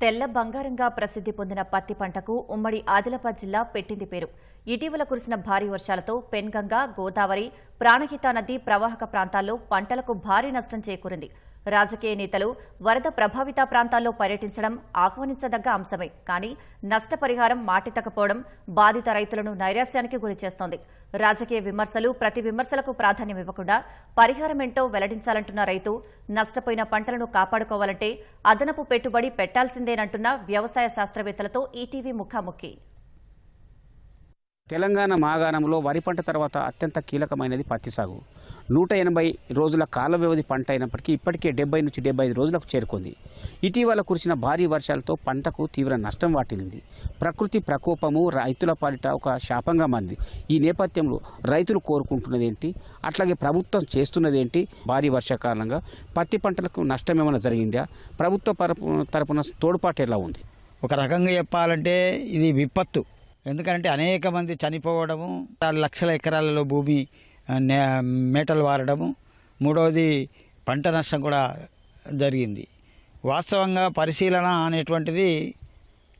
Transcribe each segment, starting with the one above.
తెల్ల బంగారంగా ప్రసిద్ది పొందిన పత్తి పంటకు ఉమ్మడి ఆదిలాబాద్ జిల్లా పెట్టింది పేరు. ఇటీవల కురిసిన భారీ వర్షాలతో పెన్గంగా గోదావరి ప్రాణహిత నది ప్రవాహక ప్రాంతాల్లో పంటలకు భారీ నష్టం చేకూరింది. రాజకీయ నేతలు వరద ప్రభావిత ప్రాంతాల్లో పర్యటించడం ఆహ్వానించదగ్గ అంశమే. కానీ నష్టపరిహారం మాటెత్తకపోవడం బాధిత రైతులను నైరాశ్యానికి గురిచేస్తోంది రాజకీయ విమర్శలు ప్రతి విమర్శలకు ప్రాధాన్యం ఇవ్వకుండా పరిహారమేంటో వెల్లడించాలంటున్న రైతు నష్టపోయిన పంటలను కాపాడుకోవాలంటే అదనపు పెట్టుబడి పెట్టాల్సిందేనంటున్న వ్యవసాయ శాస్త్రవేత్తలతో ఈటీవీ ముఖాముఖి. తెలంగాణ మాగాణంలో వరి పంట తర్వాత అత్యంత కీలకమైనది పత్తి సాగు. నూట ఎనభై రోజుల కాల వ్యవధి పంట అయినప్పటికీ ఇప్పటికే డెబ్బై నుంచి డెబ్బై ఐదు రోజులకు చేరుకుంది. ఇటీవల కురిసిన భారీ వర్షాలతో పంటకు తీవ్ర నష్టం వాటిల్లింది. ప్రకృతి ప్రకోపము రైతుల పాలిట ఒక శాపంగా మారింది. ఈ నేపథ్యంలో రైతులు కోరుకుంటున్నది ఏంటి అట్లాగే ప్రభుత్వం చేస్తున్నది ఏంటి భారీ వర్షాకాలంగా పత్తి పంటలకు నష్టం ఏమైనా జరిగిందా? ప్రభుత్వ తరపున తోడ్పాటు ఎలా ఉంది? ఒక రకంగా చెప్పాలంటే ఇది విపత్తు. ఎందుకంటే అనేక మంది చనిపోవడము లక్షల ఎకరాలలో భూమి నే- మేటలు వారడము. మూడవది పంట నష్టం కూడా జరిగింది. వాస్తవంగా పరిశీలన అనేటువంటిది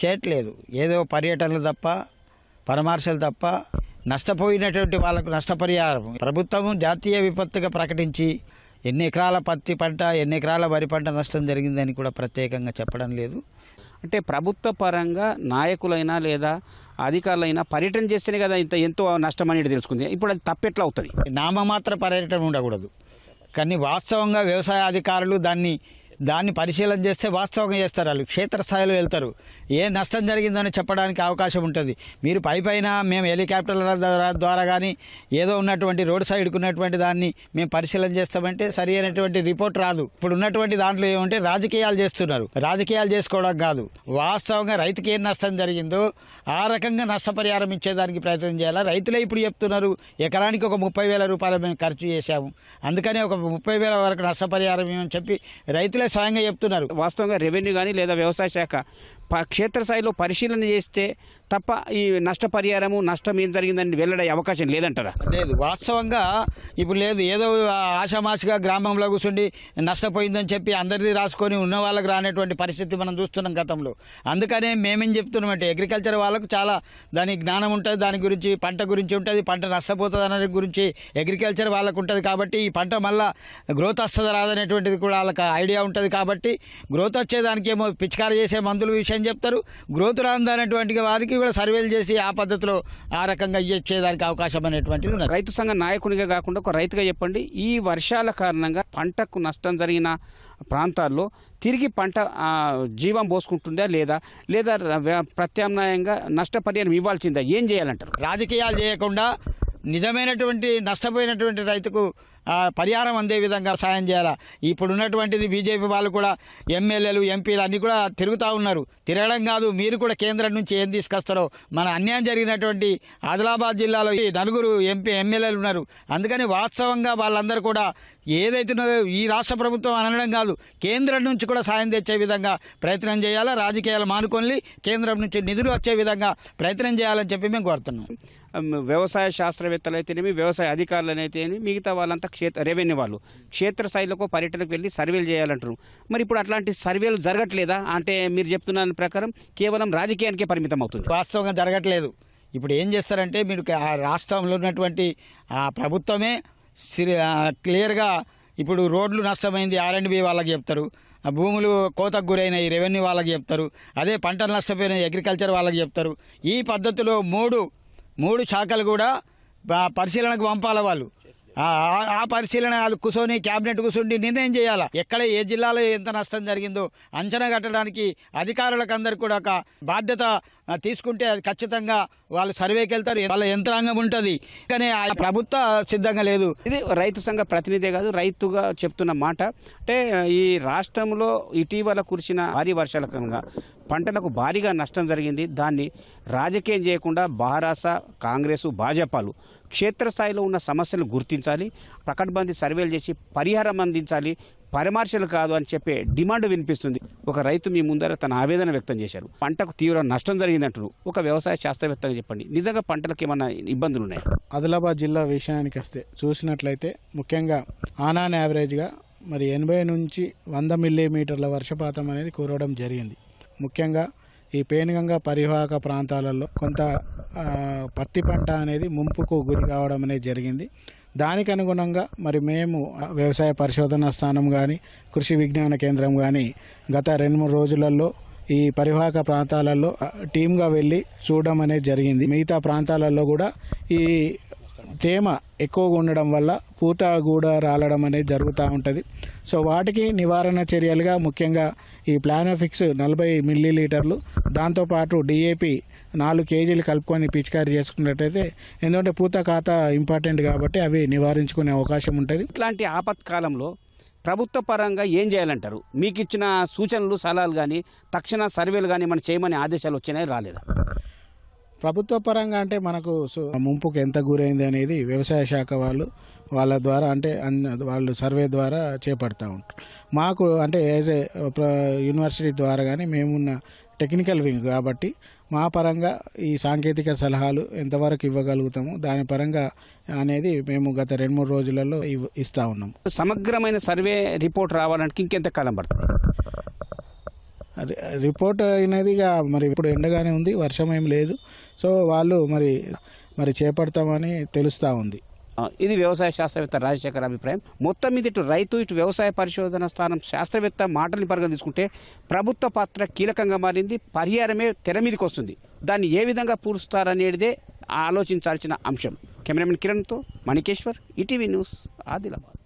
చేయట్లేదు. ఏదో పర్యటనలు తప్ప పరామర్శలు తప్ప నష్టపోయినటువంటి వాళ్ళకు నష్టపరిహారం. ప్రభుత్వం జాతీయ విపత్తుగా ప్రకటించి ఎన్ని ఎకరాల పత్తి పంట ఎన్ని ఎకరాల వరి పంట నష్టం జరిగిందని కూడా ప్రత్యేకంగా చెప్పడం లేదు. అంటే ప్రభుత్వ పరంగా నాయకులైనా లేదా అధికారులైనా పర్యటన చేస్తేనే కదా ఇంత ఎంతో నష్టం అనేది తెలుసుకుంది. ఇప్పుడు అది తప్పెట్లా అవుతుంది? నామమాత్ర పర్యటన ఉండకూడదు. కానీ వాస్తవంగా వ్యవసాయ అధికారులు దాన్ని దాన్ని పరిశీలన చేస్తే వాస్తవంగా చేస్తారు. వాళ్ళు క్షేత్రస్థాయిలో వెళ్తారు. ఏ నష్టం జరిగిందని చెప్పడానికి అవకాశం ఉంటుంది. మీరు పై పైన మేము హెలికాప్టర్ల ద్వారా ద్వారా కానీ ఏదో ఉన్నటువంటి రోడ్ సైడ్కి ఉన్నటువంటి దాన్ని మేము పరిశీలన చేస్తామంటే సరి అయినటువంటి రిపోర్ట్ రాదు. ఇప్పుడు ఉన్నటువంటి దాంట్లో ఏమంటే రాజకీయాలు చేస్తున్నారు. రాజకీయాలు చేసుకోవడం కాదు. వాస్తవంగా రైతుకి ఏం నష్టం జరిగిందో ఆ రకంగా నష్టపరిహారం ఇచ్చేదానికి ప్రయత్నం చేయాలి? రైతులే ఇప్పుడు చెప్తున్నారు ఎకరానికి ఒక ముప్పై వేల రూపాయలు మేము ఖర్చు చేశాము. అందుకనే ఒక ముప్పై వేల వరకు నష్టపరిహారం ఏమని చెప్పి రైతులే స్వయంగా చెప్తున్నారు. వాస్తవంగా రెవెన్యూ కానీ లేదా వ్యవసాయ శాఖ క్షేత్రస్థాయిలో పరిశీలన చేస్తే తప్ప ఈ నష్టపరిహారము నష్టం ఏం జరిగిందని వెల్లడే అవకాశం లేదంటారా? లేదు. వాస్తవంగా ఇప్పుడు లేదు. ఏదో ఆషామాషిగా గ్రామంలో కూర్చుండి నష్టపోయిందని చెప్పి అందరిది రాసుకొని ఉన్న వాళ్ళకి రానటువంటి పరిస్థితి మనం చూస్తున్నాం గతంలో. అందుకనే మేమేం చెప్తున్నామంటే అగ్రికల్చర్ వాళ్ళకు చాలా దాని జ్ఞానం ఉంటుంది దాని గురించి పంట గురించి ఉంటుంది పంట నష్టపోతుంది అనే గురించి అగ్రికల్చర్ వాళ్ళకు ఉంటుంది కాబట్టి ఈ పంట మళ్ళా గ్రోత్ వస్తుంది రాదనేటువంటిది కూడా వాళ్ళకి ఐడియా ఉంటుంది కాబట్టి గ్రోత్ వచ్చేదానికి ఏమో పిచికారి చేసే మందులు విషయం చెప్తారు. గ్రోత్ రాదనేటువంటి వారికి కూడా సర్వేలు చేసి ఆ పద్ధతిలో ఆ రకంగా ఇచ్చేదానికి అవకాశం అనేటువంటిది ఉన్నది. రైతు సంఘ నాయకునిగా కాకుండా ఒక రైతుగా చెప్పండి. ఈ వర్షాల కారణంగా పంటకు నష్టం జరిగిన ప్రాంతాల్లో తిరిగి పంట జీవం పోసుకుంటుందా లేదా? లేదా ప్రత్యామ్నాయంగా నష్టపరిహారం ఇవ్వాల్సిందా? ఏం చేయాలంటారు? రాజకీయాలు చేయకుండా నిజమైనటువంటి నష్టపోయినటువంటి రైతుకు పరిహారం అందే విధంగా సాయం చేయాలా? ఇప్పుడు ఉన్నటువంటిది బీజేపీ వాళ్ళు కూడా ఎమ్మెల్యేలు ఎంపీలు అన్నీ కూడా తిరుగుతూ ఉన్నారు. తిరగడం కాదు మీరు కూడా కేంద్రం నుంచి ఏం తీసుకొస్తారో. మన అన్యాయం జరిగినటువంటి ఆదిలాబాద్ జిల్లాలో ఈ నలుగురు ఎంపీ ఎమ్మెల్యేలు ఉన్నారు. అందుకని వాస్తవంగా వాళ్ళందరూ కూడా ఏదైతే ఉన్నదో ఈ రాష్ట్ర ప్రభుత్వం అనడం కాదు కేంద్రం నుంచి కూడా సాయం తెచ్చే విధంగా ప్రయత్నం చేయాలా? రాజకీయాలు మానుకొని కేంద్రం నుంచి నిధులు వచ్చే విధంగా ప్రయత్నం చేయాలని చెప్పి మేము కోరుతున్నాం. వ్యవసాయ శాస్త్రవేత్తలు అయితేనేమి వ్యవసాయ అధికారులు అయితేనేమి మిగతా వాళ్ళంతా క్షేత్ర రెవెన్యూ వాళ్ళు. క్షేత్రస్థాయిలకు పర్యటనకు వెళ్ళి సర్వేలు చేయాలంటారు. మరి ఇప్పుడు అట్లాంటి సర్వేలు జరగట్లేదా? అంటే మీరు చెప్తున్న దాని ప్రకారం కేవలం రాజకీయానికే పరిమితం అవుతుంది. వాస్తవంగా జరగట్లేదు. ఇప్పుడు ఏం చేస్తారంటే మీరు ఆ రాష్ట్రంలో ఉన్నటువంటి ఆ ప్రభుత్వమే సిరి- క్లియర్గా ఇప్పుడు రోడ్లు నష్టమైంది ఆర్ అండ్ బి వాళ్ళకి చెప్తారు. ఆ భూములు కోతకు గురైనవి రెవెన్యూ వాళ్ళకి చెప్తారు. అదే పంటలు నష్టపోయిన అగ్రికల్చర్ వాళ్ళకి చెప్తారు. ఈ పద్ధతిలో మూడు మూడు శాఖలు కూడా పరిశీలనకు పంపాలి వాళ్ళు. ఆ పరిశీలన వాళ్ళు కూర్చొని క్యాబినెట్ కూర్చొని నిర్ణయం చేయాలా? ఎక్కడ ఏ జిల్లాలో ఎంత నష్టం జరిగిందో అంచనా కట్టడానికి అధికారులకు అందరు కూడా ఒక బాధ్యత తీసుకుంటే అది ఖచ్చితంగా వాళ్ళు సర్వేకి వెళ్తారు. వాళ్ళ యంత్రాంగం ఉంటుంది. కానీ ఆ ప్రభుత్వ సిద్ధంగా లేదు. ఇది రైతు సంఘ ప్రతినిధే కాదు రైతుగా చెప్తున్న మాట. అంటే ఈ రాష్ట్రంలో ఇటీవల కురిసిన భారీ వర్షాల కారణంగా పంటలకు భారీగా నష్టం జరిగింది. దాన్ని రాజకీయం చేయకుండా బారాస కాంగ్రెస్ భాజపాలు క్షేత్రస్థాయిలో ఉన్న సమస్యలు గుర్తించాలి పకడ్బందీ సర్వేలు చేసి పరిహారం అందించాలి పరామర్శలు కాదు అని చెప్పే డిమాండ్ వినిపిస్తుంది. ఒక రైతు మీ ముందర తన ఆవేదన వ్యక్తం చేశారు పంటకు తీవ్ర నష్టం జరిగిందంటారు ఒక వ్యవసాయ శాస్త్రవేత్తగా చెప్పండి. నిజంగా పంటలకు ఏమన్నా ఇబ్బందులు ఉన్నాయి ఆదిలాబాద్ జిల్లా విషయానికి వస్తే చూసినట్లయితే ముఖ్యంగా ఆనాన్ యావరేజ్గా మరి ఎనభై నుంచి వంద మిల్లీమీటర్ల వర్షపాతం అనేది కురవడం జరిగింది. ముఖ్యంగా ఈ పేనుగంగా పరివాహక ప్రాంతాలలో కొంత పత్తి పంట అనేది ముంపుకు గురి కావడం అనేది జరిగింది. దానికి అనుగుణంగా మరి మేము వ్యవసాయ పరిశోధన స్థానం కానీ కృషి విజ్ఞాన కేంద్రం కానీ గత రెండు మూడు రోజులలో ఈ పరివాహక ప్రాంతాలలో టీమ్గా వెళ్ళి చూడడం అనేది జరిగింది. మిగతా ప్రాంతాలలో కూడా ఈ తేమ ఎక్కువగా ఉండడం వల్ల పూత కూడా రాలడం అనేది జరుగుతూ ఉంటుంది. సో వాటికి నివారణ చర్యలుగా ముఖ్యంగా ఈ ప్లానోఫిక్స్ నలభై మిల్లీ లీటర్లు దాంతోపాటు డిఏపి నాలుగు కేజీలు కలుపుకొని పిచికారీ చేసుకున్నట్టయితే ఎందుకంటే పూత ఖాతా ఇంపార్టెంట్ కాబట్టి అవి నివారించుకునే అవకాశం ఉంటుంది. ఇట్లాంటి ఆపత్కాలంలో ప్రభుత్వ పరంగా ఏం చేయాలంటారు? మీకు ఇచ్చిన సూచనలు సలహాలు కానీ తక్షణ సర్వేలు కానీ మనం చేయమని ఆదేశాలు వచ్చినాయి రాలేదా? ప్రభుత్వ పరంగా అంటే మనకు ముంపుకు ఎంత గురైంది అనేది వ్యవసాయ శాఖ వాళ్ళు వాళ్ళ ద్వారా అంటే అన్- వాళ్ళు సర్వే ద్వారా చేపడతా ఉంటారు మాకు అంటే యాజ్ ఏ యూనివర్సిటీ ద్వారా కానీ మేమున్న టెక్నికల్ వింగ్ కాబట్టి మా పరంగా ఈ సాంకేతిక సలహాలు ఎంతవరకు ఇవ్వగలుగుతాము దాని పరంగా అనేది మేము గత రెండు మూడు రోజులలో ఇవ్- ఇస్తా ఉన్నాం. సమగ్రమైన సర్వే రిపోర్ట్ రావాలంటే ఇంకెంత కాలం పడుతుంది? రిపోర్ట్ అయినది ఇక మరి ఇప్పుడు ఎండగానే ఉంది వర్షం ఏం లేదు. సో వాళ్ళు మరి మరి చేపడతామని తెలుస్తూ ఉంది. ఇది వ్యవసాయ శాస్త్రవేత్త రాజశేఖర్ అభిప్రాయం. మొత్తం మీద ఇటు రైతు ఇటు వ్యవసాయ పరిశోధన స్థానం శాస్త్రవేత్త మాటల్ని పరిగణ తీసుకుంటే ప్రభుత్వ పాత్ర కీలకంగా మారింది పరిహారమే తెర మీదకి వస్తుంది. దాన్ని ఏ విధంగా పూరుస్తారనేదే ఆలోచించాల్సిన అంశం. కెమెరామెన్ కిరణ్తో మణికేశ్వర్ ఈటీవీ న్యూస్ ఆదిలాబాద్.